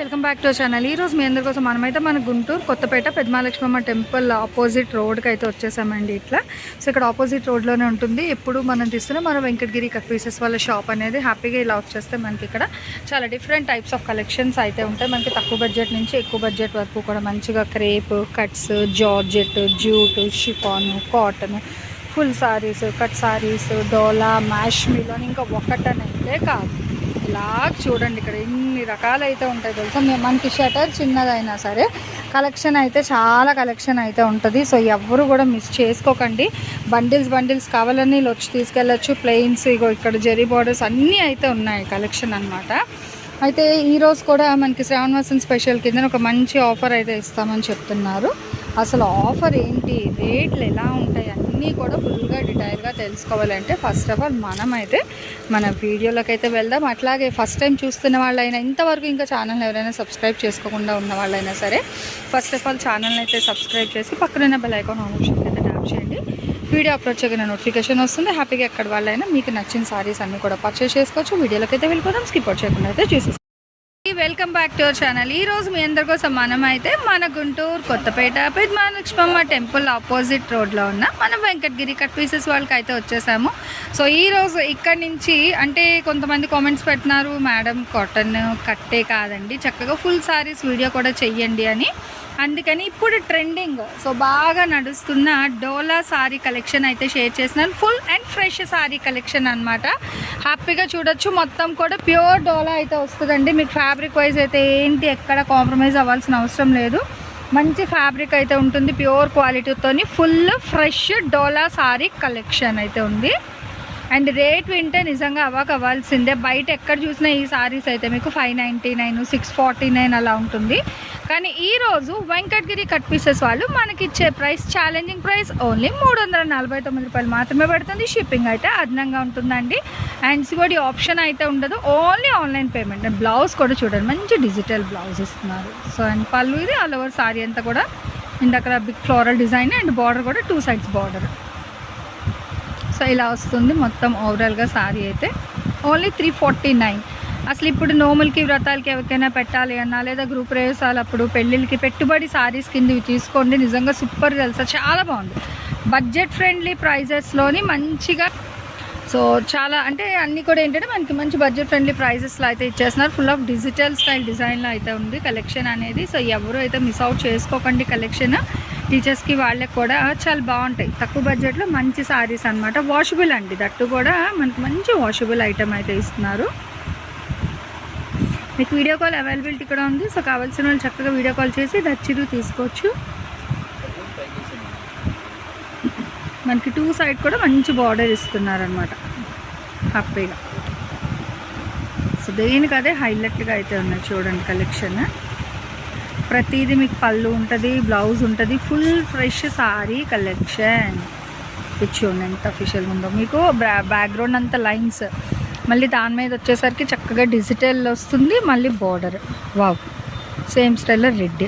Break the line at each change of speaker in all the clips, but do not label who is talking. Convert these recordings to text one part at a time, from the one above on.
Welcome back to channel. ఈ రోజు మీ అందరి కోసం మనమైతే మన గుంటూరు కొత్తపేట పెద్దమహాలక్ష్మమ్మ టెంపుల్ ఆపోజిట్ రోడ్కి అయితే వచ్చేసామండి ఇట్లా. సో ఇక్కడ ఆపోజిట్ రోడ్లోనే ఉంటుంది. ఎప్పుడు మనం తీస్తున్న మన వెంకటగిరి కట్ పీసెస్ వాళ్ళ షాప్ అనేది హ్యాపీగా ఇలా వచ్చేస్తే మనకి ఇక్కడ చాలా డిఫరెంట్ టైప్స్ ఆఫ్ కలెక్షన్స్ అయితే ఉంటాయి. మనకి తక్కువ బడ్జెట్ నుంచి ఎక్కువ బడ్జెట్ వరకు కూడా మంచిగా crepe cuts georgette jute chiffon cotton full saris cut saris Dola mash మిలోన్ ఇంకా ఒకటనైతే కాదు. బ్లాక్ చూడండి ఇక్కడ ఎన్ని రకాలు అయితే ఉంటాయి తెలుసా? మేము మనకి షటర్ చిన్నదైనా సరే కలెక్షన్ అయితే చాలా కలెక్షన్ అయితే ఉంటుంది. సో ఎవరు కూడా మిస్ చేసుకోకండి. బండిల్స్ బండిల్స్ కావాలని వచ్చి తీసుకెళ్ళచ్చు. ప్లెయిన్స్ ఇగో ఇక్కడ జెరీ బార్డర్స్ అన్నీ అయితే ఉన్నాయి కలెక్షన్ అన్నమాట. అయితే ఈరోజు కూడా మనకి శ్రావణ మాసం స్పెషల్ కింద ఒక మంచి ఆఫర్ అయితే ఇస్తామని చెప్తున్నారు. అసలు ఆఫర్ ఏంటి? రేట్లు ఎలా ఉంటాయి అన్నీ కూడా ఫుల్గా డీటెయిల్గా తెలుసుకోవాలంటే ఫస్ట్ ఆఫ్ ఆల్ మనమైతే మన వీడియోలోకి అయితే వెళ్దాం. అట్లాగే ఫస్ట్ టైం చూస్తున్న వాళ్ళైనా ఇంతవరకు ఇంకా ఛానల్ ఎవరైనా సబ్స్క్రైబ్ చేసుకోకుండా ఉన్న వాళ్ళైనా సరే ఫస్ట్ ఆఫ్ ఆల్ ఛానల్ని అయితే సబ్స్క్రైబ్ చేసి పక్కన బెల్ ఐకాన్ ఆప్షన్ అయితే ట్యాప్ చేయండి. వీడియో అప్లోడ్ చేయగానే నోటిఫికేషన్ వస్తుంది. హ్యాపీగా ఎక్కడ వాళ్ళైనా మీకు నచ్చిన సారీస్ అన్నీ కూడా పర్చేస్ చేసుకోవచ్చు. వీడియోలోకి అయితే వెళ్ళిపోదాం. స్కిప్ అవుట్ చేయకుండా అయితే అందరికీ welcome back to our channel. ఈ రోజు మీ అందరి కోసం మనం అయితే మన గుంటూరు కొత్తపేట పెద్దమాలక్ష్మమ్మ టెంపుల్ ఆపోజిట్ రోడ్లో ఉన్న మనం వెంకటగిరి కట్ పీసెస్ వాళ్ళకి అయితే వచ్చేసాము. సో ఈ రోజు ఇక్కడి నుంచి అంటే కొంతమంది కామెంట్స్ పెట్టినారు మేడం కాటన్ కట్టే కాదండి చక్కగా ఫుల్ సారీస్ వీడియో కూడా చెయ్యండి అని. అందుకని ఇప్పుడు ట్రెండింగ్ సో బాగా నడుస్తున్న డోలా సారీ కలెక్షన్ అయితే షేర్ చేసినాను full and fresh sari collection అనమాట హ్యాపీగా చూడొచ్చు. మొత్తం కూడా ప్యూర్ డోలా అయితే వస్తుందండి. మీకు ఫ్యాబ్రిక్ వైజ్ అయితే ఏంటి ఎక్కడ కాంప్రమైజ్ అవ్వాల్సిన అవసరం లేదు. మంచి ఫ్యాబ్రిక్ అయితే ఉంటుంది. Pure క్వాలిటీతోని full fresh Dola sari collection అయితే ఉంది. అండ్ రేట్ వింటే నిజంగా అవ్వక అవ్వాల్సిందే. బయట ఎక్కడ చూసినా ఈ సారీస్ అయితే మీకు five ninety nine six forty nine అలా ఉంటుంది. కానీ ఈ రోజు వెంకటగిరి కట్ పీసెస్ వాళ్ళు మనకి ఇచ్చే ప్రైస్ ఛాలెంజింగ్ ప్రైస్ ఓన్లీ మూడు వందల నలభై తొమ్మిది రూపాయలు మాత్రమే పడుతుంది. షిప్పింగ్ అయితే అదనంగా ఉంటుందండి. అండ్ సిగోడి ఆప్షన్ అయితే ఉండదు. Only online payment and blouse కూడా చూడండి. మంచి డిజిటల్ బ్లౌజ్ ఇస్తున్నారు. సో అండ్ పళ్ళు ఇది ఆల్ ఓవర్ సారీ అంతా కూడా. ఇందాక big floral design and border కూడా టూ సైడ్స్ బార్డర్ సో ఇలా వస్తుంది మొత్తం ఓవరాల్గా సారీ అయితే. ఓన్లీ త్రీ ఫార్టీ నైన్ అసలు ఇప్పుడు నోములకి వ్రతాలకి ఎవరికైనా పెట్టాలి అన్నా లేదా గృహ ప్రవేశాలు అప్పుడు పెళ్ళిళ్ళకి పెట్టుబడి సారీస్ కింద తీసుకోండి. నిజంగా సూపర్ తెలుసా? చాలా బాగుంది. బడ్జెట్ ఫ్రెండ్లీ ప్రైజెస్లోని మంచిగా. సో చాలా అంటే అన్నీ కూడా ఏంటంటే మనకి మంచి బడ్జెట్ ఫ్రెండ్లీ ప్రైజెస్లో అయితే ఇచ్చేస్తున్నారు. ఫుల్ ఆఫ్ డిజిటల్ స్టైల్ డిజైన్లో అయితే ఉంది. కలెక్షన్ అనేది. సో ఎవరు అయితే మిస్ అవుట్ చేసుకోకండి కలెక్షన్ టీచర్స్కి వాళ్ళకి కూడా చాలా బాగుంటాయి. తక్కువ బడ్జెట్లో మంచి శారీస్ అనమాట వాషబుల్ అండి. దట్టు కూడా మనకి మంచి వాషబుల్ ఐటమ్ అయితే ఇస్తున్నారు. మీకు వీడియో కాల్ అవైలబిలిటీ కూడా ఉంది. సో కావాల్సిన వాళ్ళు చక్కగా వీడియో కాల్ చేసి దచ్చిరు తీసుకోవచ్చు. మనకి టూ సైడ్ కూడా మంచి బార్డర్ ఇస్తున్నారనమాట హ్యాపీగా. సో దేనికి అదే హైలైట్గా అయితే ఉన్నాయి చూడండి కలెక్షన్. ప్రతిదీ మీకు పళ్ళు ఉంటుంది బ్లౌజ్ ఉంటుంది ఫుల్ ఫ్రెష్ సారీ కలెక్షన్ ఇది చూడండి ఎంత అఫీషియల్గా ఉందో. మీకు బ్యా బ్యాక్గ్రౌండ్ అంతా లైన్స్ మళ్ళీ దాని మీద వచ్చేసరికి చక్కగా డిజిటల్ వస్తుంది మళ్ళీ బార్డర్ వావ్ సేమ్ స్టైల్లో రెడ్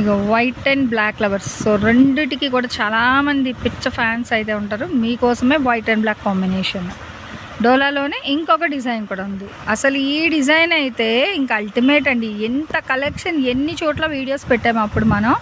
ఇక white and black lovers so రెండిటికి కూడా చాలామంది పిచ్చ ఫ్యాన్స్ అయితే ఉంటారు. మీకోసమే వైట్ అండ్ బ్లాక్ కాంబినేషన్ డోలాలోనే ఇంకొక డిజైన్ కూడా ఉంది. అసలు ఈ డిజైన్ అయితే ఇంకా అల్టిమేట్ అండి. ఎంత కలెక్షన్ ఎన్ని చోట్ల వీడియోస్ పెట్టాము అప్పుడు మనం.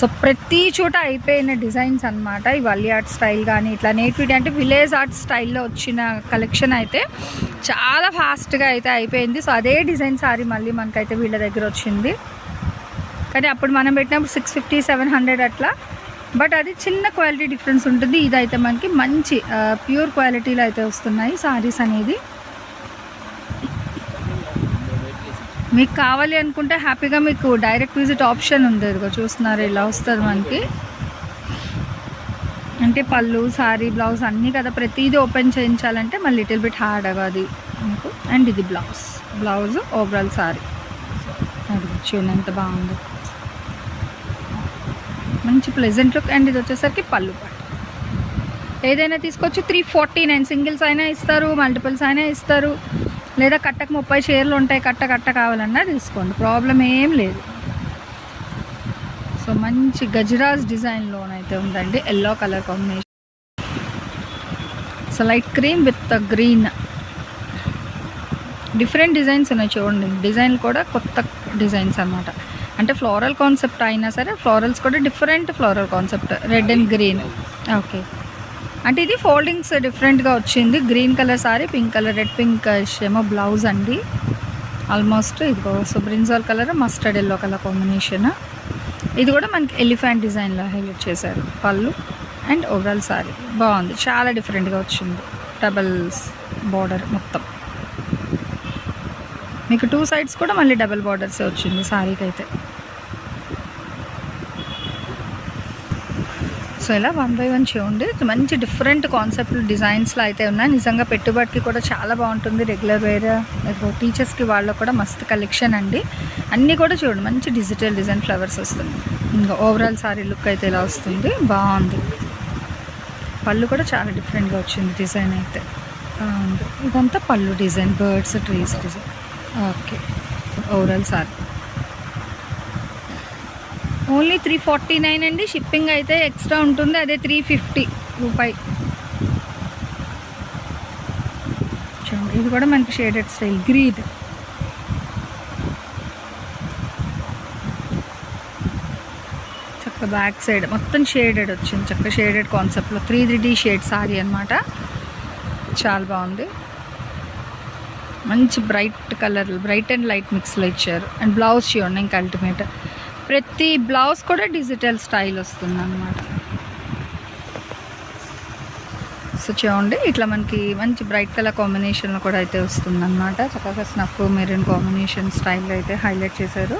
సో ప్రతి చోట అయిపోయిన డిజైన్స్ అనమాట ఈ వల్లి ఆర్ట్ స్టైల్ కానీ ఇట్లా నేటివిటీ అంటే విలేజ్ ఆర్ట్ స్టైల్లో వచ్చిన కలెక్షన్ అయితే చాలా ఫాస్ట్గా అయితే అయిపోయింది. సో అదే డిజైన్ సారీ మళ్ళీ మనకైతే వీళ్ళ దగ్గర వచ్చింది. కానీ అప్పుడు మనం పెట్టినప్పుడు సిక్స్ ఫిఫ్టీ సెవెన్ హండ్రెడ్ అట్లా బట్ అది చిన్న క్వాలిటీ డిఫరెన్స్ ఉంటుంది. ఇదైతే మనకి మంచి ప్యూర్ క్వాలిటీలో అయితే వస్తున్నాయి సారీస్ అనేది. మీకు కావాలి అనుకుంటే హ్యాపీగా మీకు డైరెక్ట్ విజిట్ ఆప్షన్ ఉంది. ఇదిగో చూస్తున్నారు ఇలా వస్తుంది మనకి. అంటే పళ్ళు శారీ బ్లౌజ్ అన్నీ కదా ప్రతిదీ ఓపెన్ చేయించాలంటే మళ్ళీ లిటిల్ బిట్ హార్డ్ అది అండ్ ఇది బ్లౌజ్ బ్లౌజ్ ఓవరాల్ సారీ. అది చూడండి ఎంత బాగుంది. మంచి ప్లెజెంట్ లుక్ అండ్ ఇది వచ్చేసరికి పళ్ళు పట్టు ఏదైనా తీసుకొచ్చి త్రీ ఫార్టీ నైన్ సింగిల్స్ అయినా ఇస్తారు మల్టిపుల్స్ అయినా ఇస్తారు. లేదా కట్టకు ముప్పై చీరలు ఉంటాయి కట్ట కట్ట కావాలన్నా తీసుకోండి ప్రాబ్లం ఏం లేదు. సో మంచి గజరాజ్ డిజైన్లోనైతే ఉందండి yellow colour combination so light cream with green different designs ఉన్నాయి చూడండి డిజైన్ కూడా కొత్త డిజైన్స్ అన్నమాట. అంటే ఫ్లోరల్ కాన్సెప్ట్ అయినా సరే ఫ్లోరల్స్ కూడా different floral concept red and green okay అంటే ఇది ఫోల్డింగ్స్ డిఫరెంట్గా వచ్చింది. Green colour sari pink colour red pink ఏమో బ్లౌజ్ అండి. ఆల్మోస్ట్ ఇదిగో so brinjal colour mustard yellow colour combination ఇది కూడా మనకి ఎలిఫెంట్ డిజైన్లో హైలైట్ చేశారు. పళ్ళు అండ్ ఓవరాల్ సారీ బాగుంది. చాలా డిఫరెంట్గా వచ్చింది. డబల్స్ బార్డర్ మొత్తం. మీకు టూ సైడ్స్ కూడా మళ్ళీ డబల్ బార్డర్సే వచ్చింది సారీకి అయితే సో ఇలా వన్ బై వన్ చూడండి. మంచి డిఫరెంట్ కాన్సెప్ట్ డిజైన్స్లో అయితే ఉన్నాయి. నిజంగా పెట్టుబడికి కూడా చాలా బాగుంటుంది. రెగ్యులర్ వేర్ టీచర్స్కి వాళ్ళకు కూడా మస్తు కలెక్షన్ అండి. అన్నీ కూడా చూడండి. మంచి డిజిటల్ డిజైన్ ఫ్లవర్స్ వస్తుంది. ఇంకా ఓవరాల్ సారీ లుక్ అయితే ఇలా వస్తుంది. బాగుంది. పళ్ళు కూడా చాలా డిఫరెంట్గా వచ్చింది డిజైన్ అయితే. బాగుంది. ఇదంతా పళ్ళు design birds trees design. Okay overall sari only three forty nine అండి. షిప్పింగ్ అయితే ఎక్స్ట్రా ఉంటుంది. అదే త్రీ ఫిఫ్టీ రూపాయి. చూడండి ఇది కూడా మనకి షేడెడ్ స్టైల్. గ్రీన్. చక్క బ్యాక్ సైడ్ మొత్తం షేడెడ్ వచ్చింది. చక్క షేడెడ్ కాన్సెప్ట్లో three three D shade sari అనమాట చాలా బాగుంది. మంచి bright colour bright and light మిక్స్లో ఇచ్చారు. అండ్ బ్లౌజ్ చూడండి ఇంకా అల్టిమేట్. ప్రతి బ్లౌజ్ కూడా డిజిటల్ స్టైల్ వస్తుంది అనమాట సో చూడండి ఇట్లా మనకి మంచి బ్రైట్ కలర్ కాంబినేషన్లో కూడా అయితే వస్తుందన్నమాట. చక్కగా స్నఫ్ మెరూన్ కాంబినేషన్ స్టైల్లో అయితే హైలైట్ చేశారు.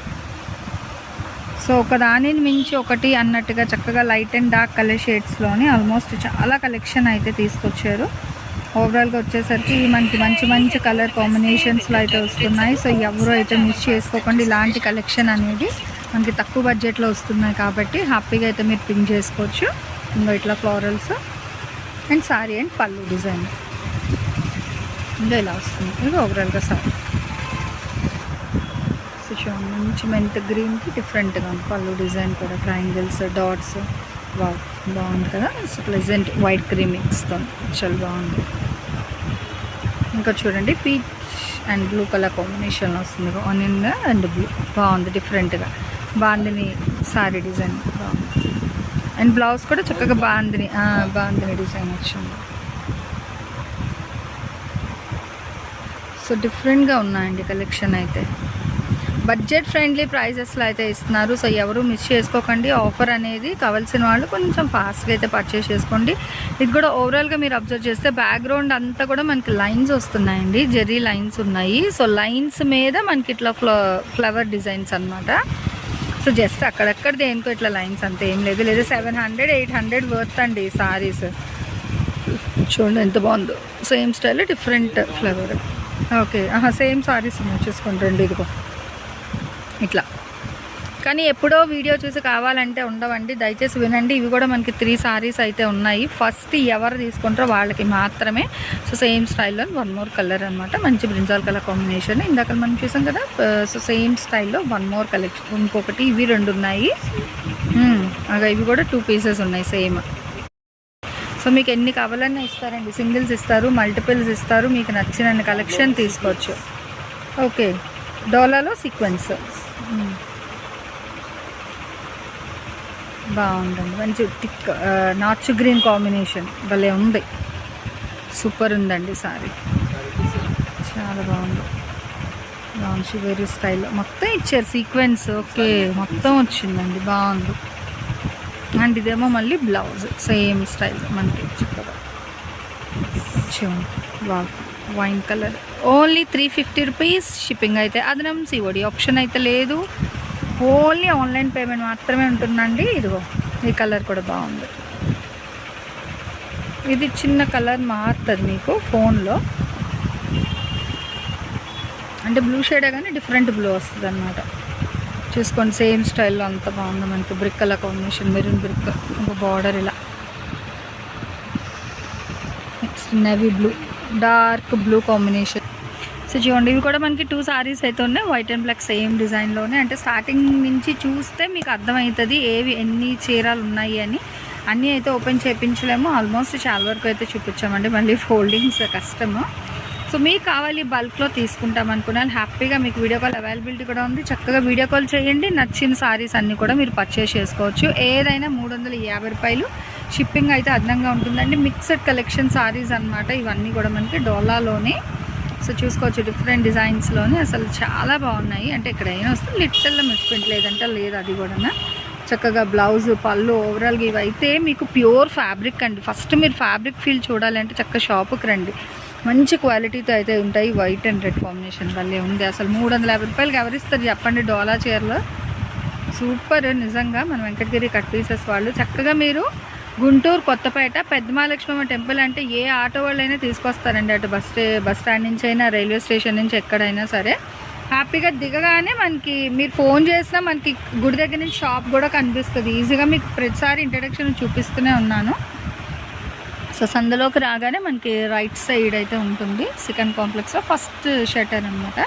సో ఒక దానిని మించి ఒకటి అన్నట్టుగా చక్కగా లైట్ అండ్ డార్క్ కలర్ షేడ్స్లోని ఆల్మోస్ట్ చాలా కలెక్షన్ అయితే తీసుకొచ్చారు. ఓవరాల్గా వచ్చేసరికి మనకి మంచి మంచి కలర్ కాంబినేషన్స్లో అయితే వస్తున్నాయి. సో ఎవరు అయితే మిస్ చేసుకోకండి ఇలాంటి కలెక్షన్ అనేది మనకి తక్కువ బడ్జెట్లో వస్తున్నాయి కాబట్టి హ్యాపీగా అయితే మీరు పింక్ చేసుకోవచ్చు. ఇంకా ఇట్లా ఫ్లోరల్స్ అండ్ సారీ అండ్ పళ్ళు డిజైన్. ఇంకా ఇలా వస్తుంది. ఇది ఓవరాల్గా సారీ. సో చూడండి మంచి మెంత్ గ్రీన్కి డిఫరెంట్గా ఉంది. పళ్ళు డిజైన్ కూడా ట్రయాంగిల్స్ డాట్స్. బా బాగుంది కదా? సో ప్లెజెంట్ వైట్ క్రీమ్ మిక్స్తో. చాలా బాగుంది. ఇంకా చూడండి పీచ్ అండ్ బ్లూ కలర్ కాంబినేషన్లో వస్తుంది. Onion and blue. బాగుంది డిఫరెంట్గా. బాందిని సారీ డిజైన్ బాగుంది అండ్ బ్లౌజ్ కూడా చక్కగా బాందిని బాందిని డిజైన్ వచ్చింది. సో డిఫరెంట్గా ఉన్నాయండి కలెక్షన్ అయితే. బడ్జెట్ ఫ్రెండ్లీ ప్రైజెస్లో అయితే ఇస్తున్నారు. సో ఎవరు మిస్ చేసుకోకండి. ఆఫర్ అనేది కావాల్సిన వాళ్ళు కొంచెం ఫాస్ట్గా అయితే పర్చేస్ చేసుకోండి. ఇది కూడా ఓవరాల్గా మీరు అబ్జర్వ్ చేస్తే బ్యాక్గ్రౌండ్ అంతా కూడా మనకి లైన్స్ వస్తున్నాయండి. జెర్రీ లైన్స్ ఉన్నాయి. సో లైన్స్ మీద మనకి ఇట్లా ఫ్లవర్ డిజైన్స్ అన్నమాట. సో జస్ట్ అక్కడక్కడ దేనికో ఇట్లా లైన్స్ అంతే ఏం లేదు. లేదా seven hundred eight hundred worth అండి సారీస్ చూడండి ఎంత బాగుందో. Same style different flavour okay same sarees చూసుకోండి రెండు ఇదిగో. ఇట్లా. కానీ ఎప్పుడో వీడియో చూసి కావాలంటే ఉండవండి. దయచేసి వినండి. ఇవి కూడా మనకి త్రీ సారీస్ అయితే ఉన్నాయి. ఫస్ట్ ఎవరు తీసుకుంటారో వాళ్ళకి మాత్రమే. సో సేమ్ స్టైల్లో వన్ మోర్ కలర్ అనమాట మంచి బ్రింజాల్ కలర్ కాంబినేషన్ ఇందాక మనం చూసాం కదా సో సేమ్ స్టైల్లో వన్ మోర్ కలెక్షన్ ఇంకొకటి ఇవి రెండు ఉన్నాయి. Hmm. అగా ఇవి కూడా టూ పీసెస్ ఉన్నాయి సేమ్ సో మీకు ఎన్ని కావాలన్నా ఇస్తారండి. సింగిల్స్ ఇస్తారు మల్టిపుల్స్ ఇస్తారు. మీకు నచ్చిన కలెక్షన్ తీసుకోవచ్చు. ఓకే డోలాలో సీక్వెన్స్ బాగుందండి మంచి టిక్ నాచు గ్రీన్ కాంబినేషన్ భలే ఉంది. సూపర్ ఉందండి సారీ. చాలా బాగుంది. బాగుంది వేరే స్టైల్లో మొత్తం ఇచ్చారు సీక్వెన్స్. ఓకే మొత్తం వచ్చిందండి. బాగుంది. అండ్ ఇదేమో మళ్ళీ బ్లౌజ్. సేమ్ స్టైల్ మనకి చక్కగా చూడండి wine colour. Only three fifty rupees shipping అయితే. అదనం సిఓడి ఆప్షన్ అయితే లేదు. ఓన్లీ ఆన్లైన్ పేమెంట్ మాత్రమే ఉంటుందండి. ఇదిగో ఈ కలర్ కూడా బాగుంది. ఇది చిన్న కలర్ మారుతుంది మీకు ఫోన్లో. అంటే బ్లూ షేడే కానీ డిఫరెంట్ బ్లూ వస్తుంది అనమాట చూసుకోండి సేమ్ స్టైల్లో అంత బాగుంది మనకి brick colour combination maroon brick ఒక బార్డర్ ఇలా. Next navy blue dark blue combination. So చూడండి ఇవి కూడా మనకి టూ సారీస్ అయితే ఉన్నాయి. వైట్ అండ్ బ్లాక్ సేమ్ డిజైన్లోనే అంటే స్టార్టింగ్ నుంచి చూస్తే మీకు అర్థమవుతుంది ఏవి ఎన్ని చీరలు ఉన్నాయి అని. అన్నీ అయితే ఓపెన్ చేయించలేము ఆల్మోస్ట్ చాలా వరకు అయితే చూపించామండి. మళ్ళీ ఫోల్డింగ్స్ కష్టము. సో మీకు కావాలి బల్క్లో తీసుకుంటాం అనుకున్నాను. హ్యాపీగా మీకు వీడియో కాల్ అవైలబిలిటీ కూడా ఉంది. చక్కగా వీడియో కాల్ చేయండి. నచ్చిన సారీస్ అన్నీ కూడా మీరు పర్చేస్ చేసుకోవచ్చు. ఏదైనా మూడు వందల యాభై రూపాయలు షిప్పింగ్ అయితే అదనంగా ఉంటుందండి. మిక్స్డ్ కలెక్షన్ సారీస్ అన్నమాట. ఇవన్నీ కూడా మనకి డోలాలోనే సో చూసుకోవచ్చు డిఫరెంట్ డిజైన్స్లోనే అసలు చాలా బాగున్నాయి. అంటే ఇక్కడ ఏం వస్తుంది లిటిల్ మిస్ప్రింట్ లేదంటే లేదు అది కూడా చక్కగా బ్లౌజ్ పళ్ళు ఓవరాల్గా ఇవి అయితే మీకు ప్యూర్ ఫ్యాబ్రిక్ అండి. ఫస్ట్ మీరు ఫ్యాబ్రిక్ ఫీల్ చూడాలంటే చక్కగా షాపుకి రండి. మంచి క్వాలిటీతో అయితే ఉంటాయి వైట్ అండ్ రెడ్ కాంబినేషన్ వల్లే ఉంది. అసలు మూడు వందల యాభై రూపాయలకి ఎవరిస్తారు చెప్పండి డోలా చీరలో సూపర్ నిజంగా. మన వెంకటగిరి కట్ పీసెస్ వాళ్ళు. చక్కగా మీరు గుంటూరు కొత్తపేట పెద్దమాలక్ష్మమ్మ టెంపుల్ అంటే ఏ ఆటో వాళ్ళైనా తీసుకొస్తారండి అటు బస్ బస్ స్టాండ్ నుంచి అయినా రైల్వే స్టేషన్ నుంచి ఎక్కడైనా సరే. హ్యాపీగా దిగగానే మనకి మీరు ఫోన్ చేసినా మనకి గుడి దగ్గర నుంచి షాప్ కూడా కనిపిస్తుంది. ఈజీగా మీకు ప్రతిసారి ఇంట్రడక్షన్ చూపిస్తూనే ఉన్నాను. సో సందులోకి రాగానే మనకి రైట్ సైడ్ అయితే ఉంటుంది. సెకండ్ కాంప్లెక్స్లో ఫస్ట్ షటర్ అనమాట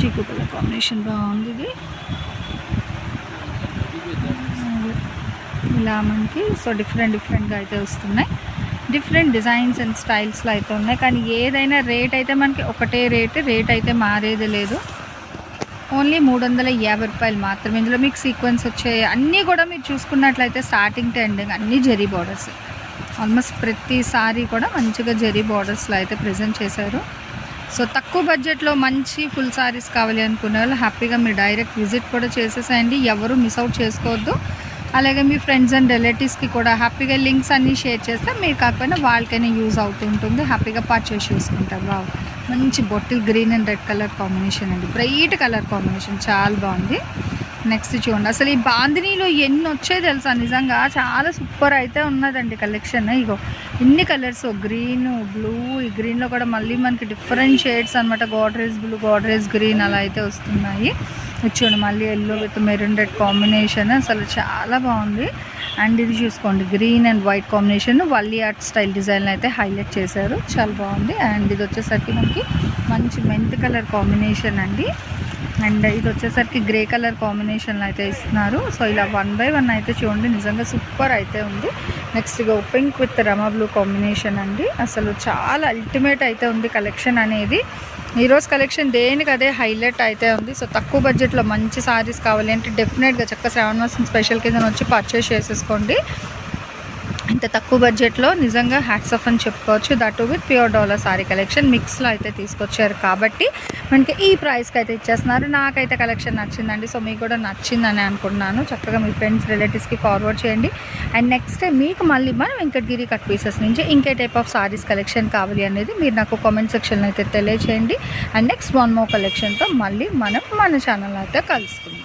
చీకు కాంబినేషన్ బాగుంది ఇది. ఇలా మనకి సో డిఫరెంట్ డిఫరెంట్గా అయితే వస్తున్నాయి. డిఫరెంట్ డిజైన్స్ అండ్ స్టైల్స్లో అయితే ఉన్నాయి. కానీ ఏదైనా రేట్ అయితే మనకి ఒకటే రేట్ రేట్ అయితే మారేది లేదు. ఓన్లీ మూడు వందల యాభై రూపాయలు మాత్రమే. ఇందులో మీకు సీక్వెన్స్ వచ్చే అన్నీ కూడా మీరు చూసుకున్నట్లయితే స్టార్టింగ్ టు ఎండింగ్ అన్నీ జరీ బార్డర్స్ ఆల్మోస్ట్ ప్రతిసారి కూడా మంచిగా జరీ బార్డర్స్లో అయితే ప్రజెంట్ చేశారు. సో తక్కువ బడ్జెట్లో మంచి ఫుల్ సారీస్ కావాలి అనుకునే వాళ్ళు హ్యాపీగా మీరు డైరెక్ట్ విజిట్ కూడా చేసేసేయండి. ఎవరు మిస్ అవుట్ చేసుకోవద్దు. అలాగే మీ ఫ్రెండ్స్ అండ్ రిలేటివ్స్కి కూడా హ్యాపీగా లింక్స్ అన్నీ షేర్ చేస్తే మీరు కాకపోయినా వాళ్ళకైనా యూజ్ అవుతుంటుంది హ్యాపీగా పర్చేస్ చేసుకుంటారు. వావ్ మంచి bottle green and red colour combination అండి. బ్రైట్ కలర్ కాంబినేషన్ చాలా బాగుంది. నెక్స్ట్ చూడండి. అసలు ఈ బాందినీలో ఎన్ని వచ్చాయి తెలుసా? నిజంగా చాలా సూపర్ అయితే ఉన్నదండి కలెక్షన్ ఇగో ఇన్ని కలర్స్ గ్రీన్ బ్లూ ఈ గ్రీన్లో కూడా మళ్ళీ మనకి డిఫరెంట్ షేడ్స్ అనమాట గోడ్రేజ్ బ్లూ గోడ్రేజ్ గ్రీన్ అలా అయితే వస్తున్నాయి. చూడండి మళ్ళీ yellow with maroon red combination అసలు చాలా బాగుంది. అండ్ ఇది చూసుకోండి green and white combination Warli art style design అయితే హైలైట్ చేశారు. చాలా బాగుంది. అండ్ ఇది వచ్చేసరికి మనకి మంచి మెంత్ కలర్ కాంబినేషన్ అండి. అండ్ ఇది వచ్చేసరికి గ్రే కలర్ కాంబినేషన్లో అయితే ఇస్తున్నారు. సో ఇలా వన్ బై వన్ అయితే చూడండి నిజంగా సూపర్ అయితే ఉంది. నెక్స్ట్ ఇక పింక్ విత్ రమా బ్లూ కాంబినేషన్ అండి. అసలు చాలా అల్టిమేట్ అయితే ఉంది కలెక్షన్ అనేది. ఈరోజు కలెక్షన్ దేనికి అదే హైలైట్ అయితే ఉంది. సో తక్కువ బడ్జెట్లో మంచి సారీస్ కావాలి అంటే డెఫినెట్గా చక్క శ్రావణ మాసం స్పెషల్ కింద వచ్చి పర్చేస్ చేసేసుకోండి. ఇంత తక్కువ బడ్జెట్లో నిజంగా హ్యాట్స్ ఆఫ్ అని చెప్పుకోవచ్చు. That with pure Dola sari collection మిక్స్లో అయితే తీసుకొచ్చారు కాబట్టి మనకి ఈ ప్రైస్కి అయితే ఇచ్చేస్తున్నారు. నాకైతే కలెక్షన్ నచ్చిందండి. సో మీకు కూడా నచ్చిందని అనుకుంటున్నాను. చక్కగా మీ ఫ్రెండ్స్ రిలేటివ్స్కి ఫార్వర్డ్ చేయండి. అండ్ నెక్స్ట్ మీకు మళ్ళీ మన వెంకటగిరి కట్ పీసెస్ నుంచి ఇంకే టైప్ ఆఫ్ సారీస్ కలెక్షన్ కావాలి అనేది మీరు నాకు కామెంట్ సెక్షన్లో అయితే తెలియచేయండి. అండ్ నెక్స్ట్ వన్ మో కలెక్షన్తో మళ్ళీ మనం మన ఛానల్ అయితే కలుసుకుందాం.